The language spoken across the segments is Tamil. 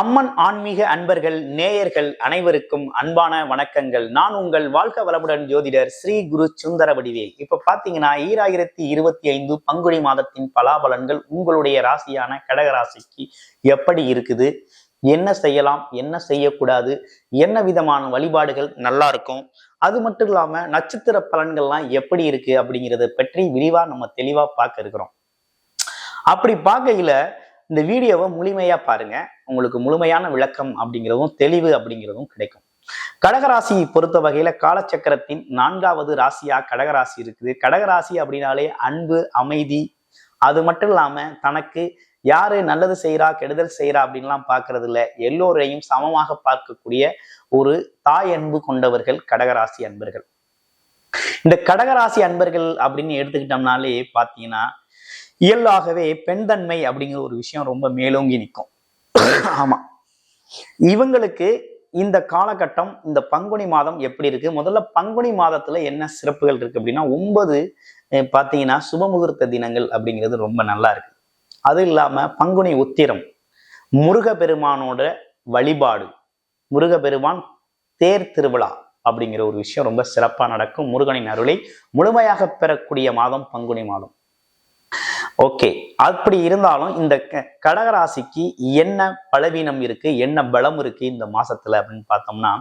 அம்மன் ஆன்மீக அன்பர்கள் நேயர்கள் அனைவருக்கும் அன்பான வணக்கங்கள். நான் உங்கள் வாழ்க வளமுடன் ஜோதிடர் ஸ்ரீ குரு சுந்தர வடிவேல். இப்ப பாத்தீங்கன்னா ஈராயிரத்தி இருபத்தி ஐந்து பங்குனி மாதத்தின் பலாபலன்கள் உங்களுடைய ராசியான கடகராசிக்கு எப்படி இருக்குது? என்ன செய்யலாம் என்ன செய்யக்கூடாது என்ன விதமான வழிபாடுகள் நல்லா இருக்கும் அது மட்டும் இல்லாம நட்சத்திர பலன்கள்லாம் எப்படி இருக்கு அப்படிங்கிறத பற்றி விரிவா நம்ம தெளிவா பார்க்க இருக்கிறோம். அப்படி பார்க்கையில இந்த வீடியோவை முழுமையா பாருங்க. உங்களுக்கு முழுமையான விளக்கம் அப்படிங்கிறதும் தெளிவு அப்படிங்கிறதும் கிடைக்கும். கடகராசியை பொறுத்த வகையில காலச்சக்கரத்தின் நான்காவது ராசியா கடகராசி இருக்குது. கடகராசி அப்படின்னாலே அன்பு அமைதி அது மட்டும் இல்லாம தனக்கு யாரு நல்லது செய்யறா கெடுதல் செய்யறா அப்படின்லாம் பார்க்கறது இல்ல எல்லோரையும் சமமாக பார்க்கக்கூடிய ஒரு தாய் அன்பு கொண்டவர்கள் கடகராசி அன்பர்கள். இந்த கடகராசி அன்பர்கள் அப்படின்னு எடுத்துக்கிட்டோம்னாலே பாத்தீங்கன்னா இயல்பாகவே பெண் தன்மை அப்படிங்கிற ஒரு விஷயம் ரொம்ப மேலோங்கி நிற்கும். ஆமா. இவங்களுக்கு இந்த காலகட்டம் இந்த பங்குனி மாதம் எப்படி இருக்கு? முதல்ல பங்குனி மாதத்துல என்ன சிறப்புகள் இருக்கு அப்படின்னா ஒன்பது பார்த்தீங்கன்னா பாத்தீங்கன்னா சுபமுகூர்த்த தினங்கள் அப்படிங்கிறது ரொம்ப நல்லா இருக்கு. அது இல்லாம பங்குனி உத்திரம் முருகப்பெருமானோட வழிபாடு முருகப்பெருமான் தேர் திருவிழா அப்படிங்கிற ஒரு விஷயம் ரொம்ப சிறப்பா நடக்கும். முருகனின் அருளை முழுமையாக பெறக்கூடிய மாதம் பங்குனி மாதம். ஓகே அப்படி இருந்தாலும் இந்த க- கடகராசிக்கு என்ன பலவீனம் இருக்கு என்ன பலம் இருக்கு இந்த மாசத்துல அப்படின்னு பார்த்தோம்னா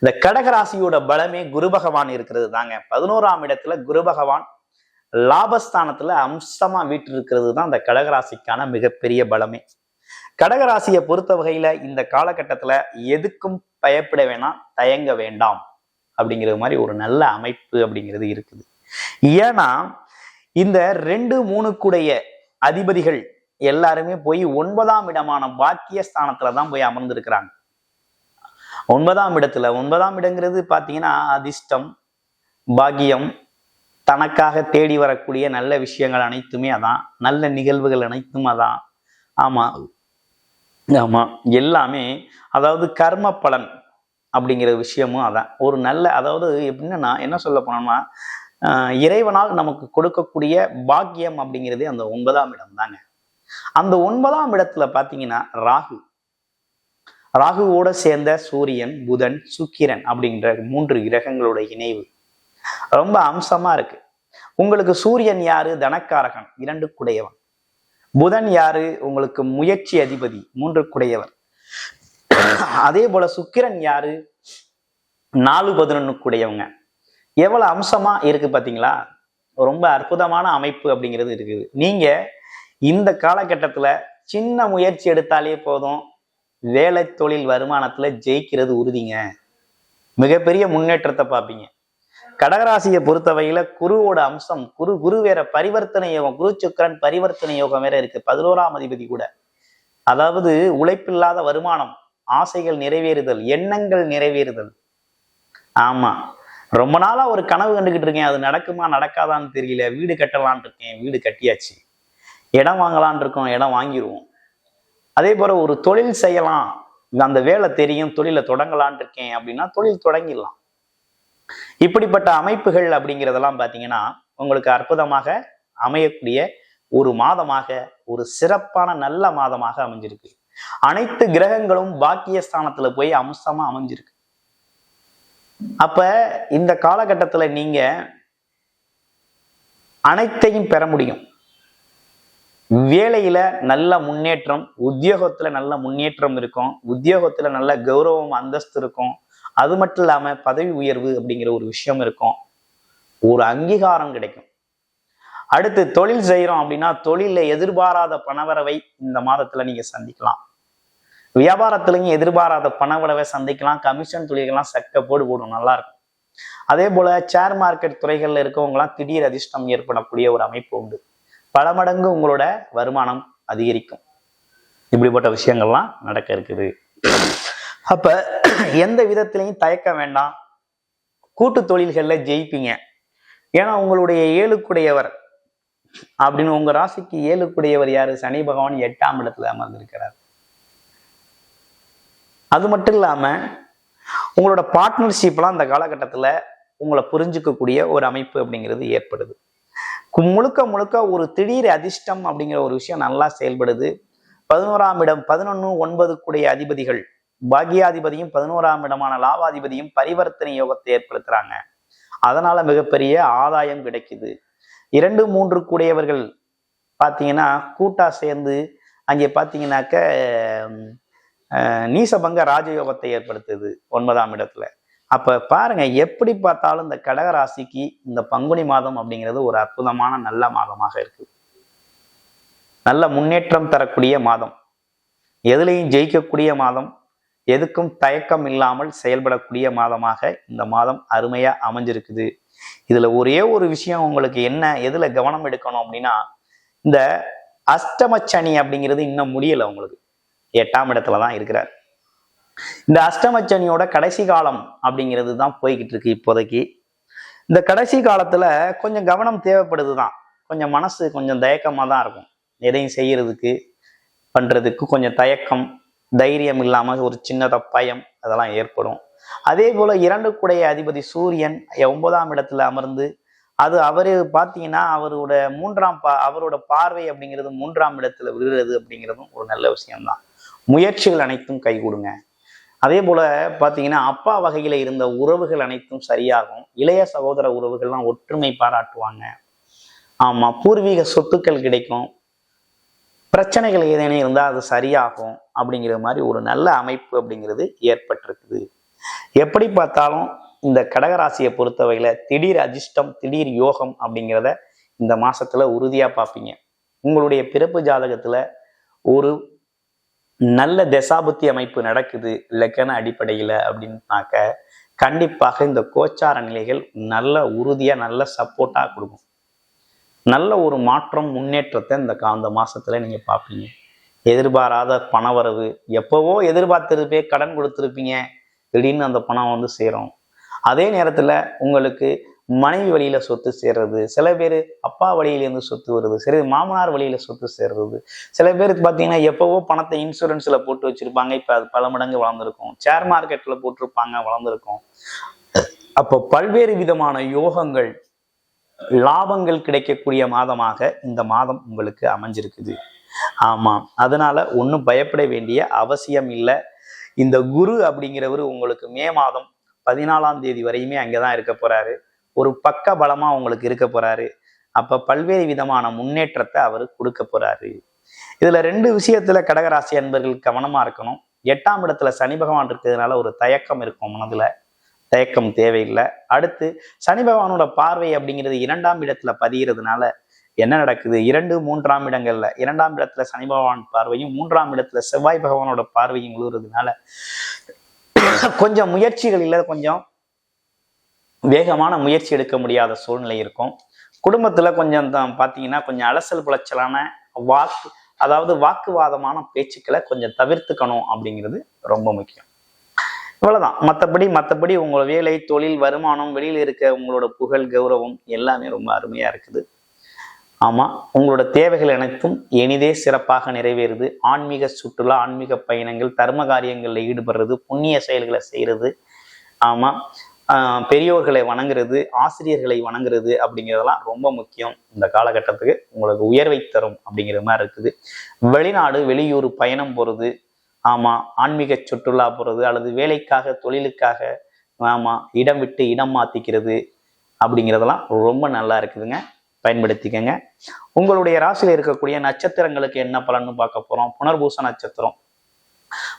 இந்த கடகராசியோட பலமே குரு பகவான் இருக்கிறது தாங்க. பதினோராம் இடத்துல குரு பகவான் லாபஸ்தானத்துல அம்சமா வீட்டு இருக்கிறது தான் அந்த கடகராசிக்கான மிகப்பெரிய பலமே. கடகராசியை பொறுத்த வகையில இந்த காலகட்டத்துல எதுக்கும் பயப்பட வேணாம் தயங்க வேண்டாம் அப்படிங்கிறது மாதிரி ஒரு நல்ல அமைப்பு அப்படிங்கிறது இருக்குது. ஏன்னா இந்த ரெண்டு மூணுக்குடைய அதிபதிகள் எல்லாருமே போய் ஒன்பதாம் இடமான பாக்கிய ஸ்தானத்துல தான் போய் அமர்ந்திருக்கிறாங்க. ஒன்பதாம் இடத்துல ஒன்பதாம் இடங்கிறது பாத்தீங்கன்னா அதிர்ஷ்டம் பாக்கியம் தனக்காக தேடி வரக்கூடிய நல்ல விஷயங்கள் அனைத்துமே அதான். நல்ல நிகழ்வுகள் அனைத்தும் அதான். ஆமா. ஆமா. எல்லாமே அதாவது கர்ம பலன் அப்படிங்கிற விஷயமும் அதான். ஒரு நல்ல அதாவது எப்படின்னா என்ன சொல்ல போனோம்னா இறைவனால் நமக்கு கொடுக்கக்கூடிய பாக்கியம் அப்படிங்கிறதே அந்த ஒன்பதாம் இடம் தாங்க. அந்த ஒன்பதாம் இடத்துல பாத்தீங்கன்னா ராகு. ராகுவோட சேர்ந்த சூரியன் புதன் சுக்கிரன் அப்படிங்கிற மூன்று கிரகங்களோட இணைவு. ரொம்ப அம்சமா இருக்கு. உங்களுக்கு சூரியன் யாரு? தனக்காரகன். இரண்டு குடையவன். புதன் யாரு? உங்களுக்கு முயற்சி அதிபதி. மூன்று குடையவர். அதே போல சுக்கிரன் யாரு? நாலு பதினொன்னு குடையவங்க. எவ்வளவு அம்சமா இருக்கு பாத்தீங்களா? ரொம்ப அற்புதமான அமைப்பு அப்படிங்கிறது இருக்குது. நீங்க இந்த காலகட்டத்துல சின்ன முயற்சி எடுத்தாலே போதும். வேலை தொழில் வருமானத்துல ஜெயிக்கிறது உறுதிங்க. மிகப்பெரிய முன்னேற்றத்தை பார்ப்பீங்க. கடகராசியை பொறுத்தவரையில குருவோட அம்சம் குரு குரு வேற பரிவர்த்தனை யோகம் குரு சுக்கிரன் பரிவர்த்தனை யோகம் வேற இருக்கு. பதினோராம் அதிபதி கூட. அதாவது உழைப்பில்லாத வருமானம் ஆசைகள் நிறைவேறுதல் எண்ணங்கள் நிறைவேறுதல். ஆமா. ரொம்ப நாளா ஒரு கனவு கண்டுகிட்டு இருக்கேன். அது நடக்குமா நடக்காதான்னு தெரியல. வீடு கட்டலான் இருக்கேன். வீடு கட்டியாச்சு. இடம் வாங்கலான் இருக்கோம். இடம் வாங்கிடுவோம் அதே போல ஒரு தொழில் செய்யலாம். அந்த வேலை தெரியும். தொழிலை தொடங்கலான் இருக்கேன். அப்படின்னா தொழில் தொடங்கிடலாம். இப்படிப்பட்ட அமைப்புகள் அப்படிங்கிறதெல்லாம் பார்த்தீங்கன்னா உங்களுக்கு அற்புதமாக அமையக்கூடிய ஒரு மாதமாக ஒரு சிறப்பான நல்ல மாதமாக அமைஞ்சிருக்கு. அனைத்து கிரகங்களும் பாக்கிய ஸ்தானத்துல போய் அம்சமா அமைஞ்சிருக்கு. அப்ப இந்த காலகட்டத்துல நீங்க அனைத்தையும் பெற முடியும். வேலையில நல்ல முன்னேற்றம் உத்தியோகத்துல நல்ல முன்னேற்றம் இருக்கும் உத்தியோகத்துல நல்ல கௌரவம் அந்தஸ்து இருக்கும் அது மட்டும் இல்லாமல் பதவி உயர்வு அப்படிங்கிற ஒரு விஷயம் இருக்கும். ஒரு அங்கீகாரம் கிடைக்கும். அடுத்து தொழில் செய்கிறோம் அப்படின்னா தொழிலில் எதிர்பாராத பணவரவை இந்த மாதத்தில் நீங்கள் சந்திக்கலாம். வியாபாரத்துலையும் எதிர்பாராத பணவரவை சந்திக்கலாம். கமிஷன் தொழில்கள்லாம் சக்க போடு போடும் நல்லா இருக்கும். அதே போல ஷேர் மார்க்கெட் துறைகளில் இருக்கவங்களாம் திடீர் அதிர்ஷ்டம் ஏற்படக்கூடிய ஒரு அமைப்பு உண்டு. பல மடங்கு உங்களோட வருமானம் அதிகரிக்கும். இப்படிப்பட்ட விஷயங்கள்லாம் நடக்க இருக்குது. அப்ப எந்த விதத்திலையும் தயக்க வேண்டாம். கூட்டு தொழில்களில் ஜெயிப்பீங்க. ஏன்னா உங்களுடைய ஏழுக்குடையவர் அப்படின்னு உங்க ராசிக்கு ஏழுக்குடையவர் யாரு? சனி பகவான் எட்டாம் இடத்துல அமர்ந்திருக்கிறார். அது மட்டும் இல்லாம உங்களோட பார்ட்னர்ஷிப்லாம் அந்த காலகட்டத்தில் உங்களை புரிஞ்சுக்கக்கூடிய ஒரு அமைப்பு அப்படிங்கிறது ஏற்படுது. முழுக்க முழுக்க ஒரு திடீர் அதிர்ஷ்டம் அப்படிங்கிற ஒரு விஷயம் நல்லா செயல்படுது. பதினோராம் இடம் பதினொன்று ஒன்பதுக்குடைய அதிபதிகள் பாக்கியாதிபதியும் பதினோராம் இடமான லாபாதிபதியும் பரிவர்த்தனை யோகத்தை ஏற்படுத்துறாங்க. அதனால மிகப்பெரிய ஆதாயம் கிடைக்குது. இரண்டு மூன்று கூடியவர்கள் பார்த்தீங்கன்னா கூட்டா சேர்ந்து அங்கே பார்த்தீங்கன்னாக்க நீசபங்க ராஜயோகத்தை ஏற்படுத்துது ஒன்பதாம் இடத்துல. அப்ப பாருங்க எப்படி பார்த்தாலும் இந்த கடகராசிக்கு இந்த பங்குனி மாதம் அப்படிங்கிறது ஒரு அற்புதமான நல்ல மாதமாக இருக்கு. நல்ல முன்னேற்றம் தரக்கூடிய மாதம். எதுலையும் ஜெயிக்கக்கூடிய மாதம். எதுக்கும் தயக்கம் இல்லாமல் செயல்படக்கூடிய மாதமாக இந்த மாதம் அருமையா அமைஞ்சிருக்குது. இதுல ஒரே ஒரு விஷயம் உங்களுக்கு என்ன எதுல கவனம் எடுக்கணும் அப்படின்னா இந்த அஷ்டமச்சனி அப்படிங்கிறது இன்னும் முடியல உங்களுக்கு. எட்டாம் இடத்துல தான் இருக்கிறார். இந்த அஷ்டமச்சனியோட கடைசி காலம் அப்படிங்கிறது தான் போய்கிட்டு இருக்கு இப்போதைக்கு. இந்த கடைசி காலத்துல கொஞ்சம் கவனம் தேவைப்படுது தான் கொஞ்சம் மனசு கொஞ்சம் தயக்கமா தான் இருக்கும். எதையும் செய்யறதுக்கு பண்றதுக்கு கொஞ்சம் தயக்கம் தைரியம் இல்லாமல் ஒரு சின்னத பயம் அதெல்லாம் ஏற்படும். அதே போல இரண்டு கூடைய அதிபதி சூரியன் ஒன்பதாம் இடத்துல அமர்ந்து அது அவரு பார்த்தீங்கன்னா அவரோட மூன்றாம் பா அவரோட பார்வை அப்படிங்கிறது மூன்றாம் இடத்துல விழுகிறது அப்படிங்கிறதும் ஒரு நல்ல விஷயம்தான். முயற்சிகள் அனைத்தும் கைகூடுங்க. அதே போல பார்த்தீங்கன்னா அப்பா வகையில இருந்த உறவுகள் அனைத்தும் சரியாகும். இளைய சகோதர உறவுகள்லாம் ஒற்றுமை பாராட்டுவாங்க. ஆமா பூர்வீக சொத்துக்கள் கிடைக்கும். பிரச்சனைகள் ஏதேனும் இருந்தால் அது சரியாகும் அப்படிங்கிற மாதிரி ஒரு நல்ல அமைப்பு அப்படிங்கிறது ஏற்பட்டிருக்குது. எப்படி பார்த்தாலும் இந்த கடகராசியை பொறுத்தவரையில திடீர் அதிர்ஷ்டம் திடீர் யோகம் அப்படிங்கிறத இந்த மாசத்துல உறுதியா பார்ப்பீங்க. உங்களுடைய பிறப்பு ஜாதகத்துல ஒரு நல்ல தசாபுத்தி அமைப்பு நடக்குது இலக்கண அடிப்படையில அப்படின்னாக்க கண்டிப்பாக இந்த கோச்சார நிலைகள் நல்ல உறுதியா நல்ல சப்போர்ட்டா கொடுக்கும். நல்ல ஒரு மாற்றம் முன்னேற்றத்தை இந்த கா- அந்த மாசத்துல நீங்க பார்ப்பீங்க. எதிர்பாராத பணவரவு எப்பவோ எதிர்பார்த்திருப்பே கடன் கொடுத்துருப்பீங்க. திடீர்னு அந்த பணம் வந்து சேரும். அதே நேரத்துல உங்களுக்கு மனைவி வழியில சொத்து சேர்றது சில பேர் அப்பா வழியிலேருந்து சொத்து வருது சில மாமனார் வழியில சொத்து சேர்றது. சில பேருக்கு பார்த்தீங்கன்னா எப்பவோ பணத்தை இன்சூரன்ஸ்ல போட்டு வச்சிருப்பாங்க. இப்போ அது பல மடங்கு வளர்ந்துருக்கும். ஷேர் மார்க்கெட்ல போட்டிருப்பாங்க வளர்ந்துருக்கும். அப்போ பல்வேறு விதமான யோகங்கள் லாபங்கள் கிடைக்கக்கூடிய மாதமாக இந்த மாதம் உங்களுக்கு அமைஞ்சிருக்குது. ஆமாம் அதனால ஒன்றும் பயப்பட வேண்டிய அவசியம் இல்லை. இந்த குரு அப்படிங்கிறவர் உங்களுக்கு மே மாதம் பதினாலாம் தேதி வரையுமே அங்கே தான் இருக்க போறாரு. ஒரு பக்க பலமா உங்களுக்கு இருக்க போறாரு. அப்ப பல்வேறு விதமான முன்னேற்றத்தை அவர் கொடுக்க போறாரு. இதுல ரெண்டு விஷயத்துல கடகராசி அன்பர்கள் கவனமா இருக்கணும். எட்டாம் இடத்துல சனி பகவான் இருக்கிறதுனால ஒரு தயக்கம் இருக்கும் மனதுல. தயக்கம் தேவையில்லை. அடுத்து சனி பகவானோட பார்வை அப்படிங்கிறது இரண்டாம் இடத்துல பதிகிறதுனால என்ன நடக்குது? இரண்டு மூன்றாம் இடங்கள்ல. இரண்டாம் இடத்துல சனி பகவான் பார்வையும் மூன்றாம் இடத்துல செவ்வாய் பகவானோட பார்வையும் உழுவுறதுனால கொஞ்சம் முயற்சிகளில் கொஞ்சம் வேகமான முயற்சி எடுக்க முடியாத சூழ்நிலை இருக்கும். குடும்பத்துல கொஞ்சம் தான் பார்த்தீங்கன்னா கொஞ்சம் அலசல் புலச்சலான வாக்கு அதாவது வாக்குவாதமான பேச்சுக்களை கொஞ்சம் தவிர்த்துக்கணும் அப்படிங்கிறது ரொம்ப முக்கியம். அவ்வளோதான் மற்றபடி மற்றபடி உங்களோட வேலை தொழில் வருமானம் வெளியில் இருக்க உங்களோட புகழ் கௌரவம் எல்லாமே ரொம்ப அருமையாக இருக்குது. ஆமாம் உங்களோட தேவைகள் அனைத்தும் இனிதே சிறப்பாக நிறைவேறுது. ஆன்மீக சுற்றுலா ஆன்மீக பயணங்கள் தர்ம காரியங்களில் ஈடுபடுறது புண்ணிய செயல்களை செய்கிறது ஆமாம் பெரியோர்களை வணங்குறது ஆசிரியர்களை வணங்குறது அப்படிங்கிறதெல்லாம் ரொம்ப முக்கியம். இந்த காலகட்டத்துக்கு உங்களுக்கு உயர்வை தரும் அப்படிங்கிற மாதிரி இருக்குது. வெளிநாடு வெளியூர் பயணம் போகிறது ஆமாம் ஆன்மீக சுற்றுலா போகிறது அல்லது வேலைக்காக தொழிலுக்காக ஆமாம் இடம் விட்டு இடம் மாற்றிக்கிறது அப்படிங்கிறதெல்லாம் ரொம்ப நல்லா இருக்குதுங்க. பயன்படுத்திக்கங்க. உங்களுடைய ராசியில் இருக்கக்கூடிய நட்சத்திரங்களுக்கு என்ன பலன்னு பார்க்க போகிறோம் புனர்பூச நட்சத்திரம்.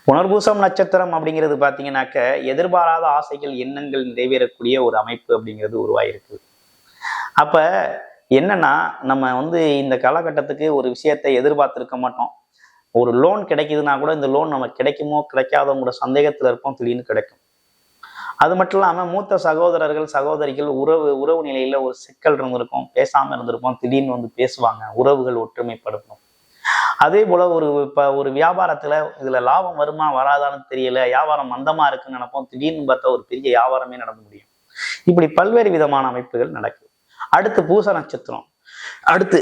புனர்பூசம் நட்சத்திரம் அப்படிங்கிறது பார்த்தீங்கன்னாக்க எதிர்பாராத ஆசைகள் எண்ணங்கள் நிறைவேறக்கூடிய ஒரு அமைப்பு அப்படிங்கிறது உருவாயிருக்கு. அப்போ என்னன்னா நம்ம வந்து இந்த காலகட்டத்துக்கு ஒரு விஷயத்தை எதிர்பார்த்துருக்க மாட்டோம். ஒரு லோன் கிடைக்குதுன்னா கூட இந்த லோன் நமக்கு கிடைக்குமோ கிடைக்காதவங்களோட சந்தேகத்தில் இருப்போம் திடீர்னு கிடைக்கும். அது மட்டும் இல்லாமல் மூத்த சகோதரர்கள் சகோதரிகள் உறவு உறவு நிலையில் ஒரு சிக்கல் இருந்திருக்கும் பேசாமல் இருந்திருப்போம் திடீர்னு வந்து பேசுவாங்க உறவுகள் ஒற்றுமைப்படுத்தும் அதே போல் ஒரு இப்போ ஒரு வியாபாரத்தில் இதில் லாபம் வருமா வராதான்னு தெரியல வியாபாரம் மந்தமாக இருக்குன்னு நினைப்போம் திடீர்னு பார்த்தா ஒரு பெரிய வியாபாரமே நடந்து முடியும். இப்படி பல்வேறு விதமான அமைப்புகள் நடக்குது. அடுத்து பூச நட்சத்திரம். அடுத்து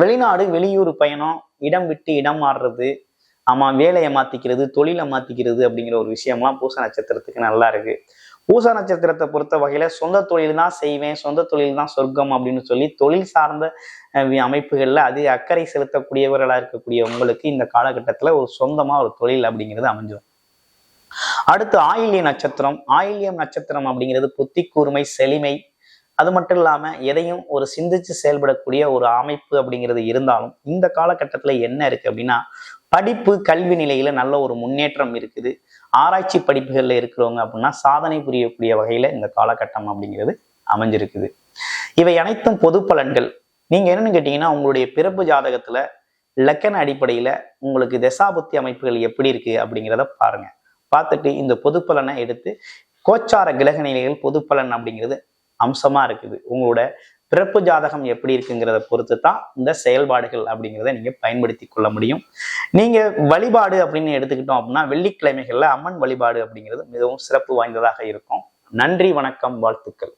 வெளிநாடு வெளியூர் பயணம் இடம் விட்டு இடம் மாறுறது ஆமா வேலையை மாத்திக்கிறது தொழிலை மாத்திக்கிறது அப்படிங்கிற ஒரு விஷயம்லாம் பூச நட்சத்திரத்துக்கு நல்லா இருக்கு. பூச நட்சத்திரத்தை பொறுத்த வகையில சொந்த தொழில் தான் செய்வேன் சொந்த தொழில் தான் சொர்க்கம் அப்படின்னு சொல்லி தொழில் சார்ந்த அமைப்புகளில் அமைப்புகள்ல அதிக அக்கறை செலுத்தக்கூடியவர்களா இருக்கக்கூடிய உங்களுக்கு இந்த காலகட்டத்துல ஒரு சொந்தமா ஒரு தொழில் அப்படிங்கிறது அமைஞ்சிடும் அடுத்து ஆயில்ய நட்சத்திரம். ஆயில்யம் நட்சத்திரம் அப்படிங்கிறது புத்தி கூர்மை செளிமை அது மட்டும் இல்லாமல் எதையும் ஒரு சிந்திச்சு செயல்படக்கூடிய ஒரு அமைப்பு அப்படிங்கிறது இருந்தாலும் இந்த காலகட்டத்துல என்ன இருக்கு அப்படின்னா படிப்பு கல்வி நிலையில நல்ல ஒரு முன்னேற்றம் இருக்குது. ஆராய்ச்சி படிப்புகளில் இருக்கிறவங்க அப்படின்னா சாதனை புரியக்கூடிய வகையில் இந்த காலகட்டம் அப்படிங்கிறது அமைஞ்சிருக்குது. இவை அனைத்தும் பொது பலன்கள். நீங்க என்னன்னு கேட்டிங்கன்னா உங்களுடைய பிறப்பு ஜாதகத்துல லக்கண அடிப்படையில உங்களுக்கு தசாபுத்தி அமைப்புகள் எப்படி இருக்கு அப்படிங்கிறத பாருங்க. பார்த்துட்டு இந்த பொது பலனை எடுத்து கோச்சார கிரக நிலைகள் பொது பலன் அப்படிங்கிறது அம்சமா இருக்குது. உங்களோட பிறப்பு ஜாதகம் எப்படி இருக்குங்கிறத பொறுத்து தான் இந்த செயல்பாடுகள் அப்படிங்கிறத நீங்க பயன்படுத்தி கொள்ள முடியும். நீங்க வழிபாடு அப்படின்னு எடுத்துக்கிட்டோம் அப்படின்னா வெள்ளிக்கிழமைகள்ல அம்மன் வழிபாடு அப்படிங்கிறது மிகவும் சிறப்பு வாய்ந்ததாக இருக்கும். நன்றி வணக்கம் வாழ்த்துக்கள்.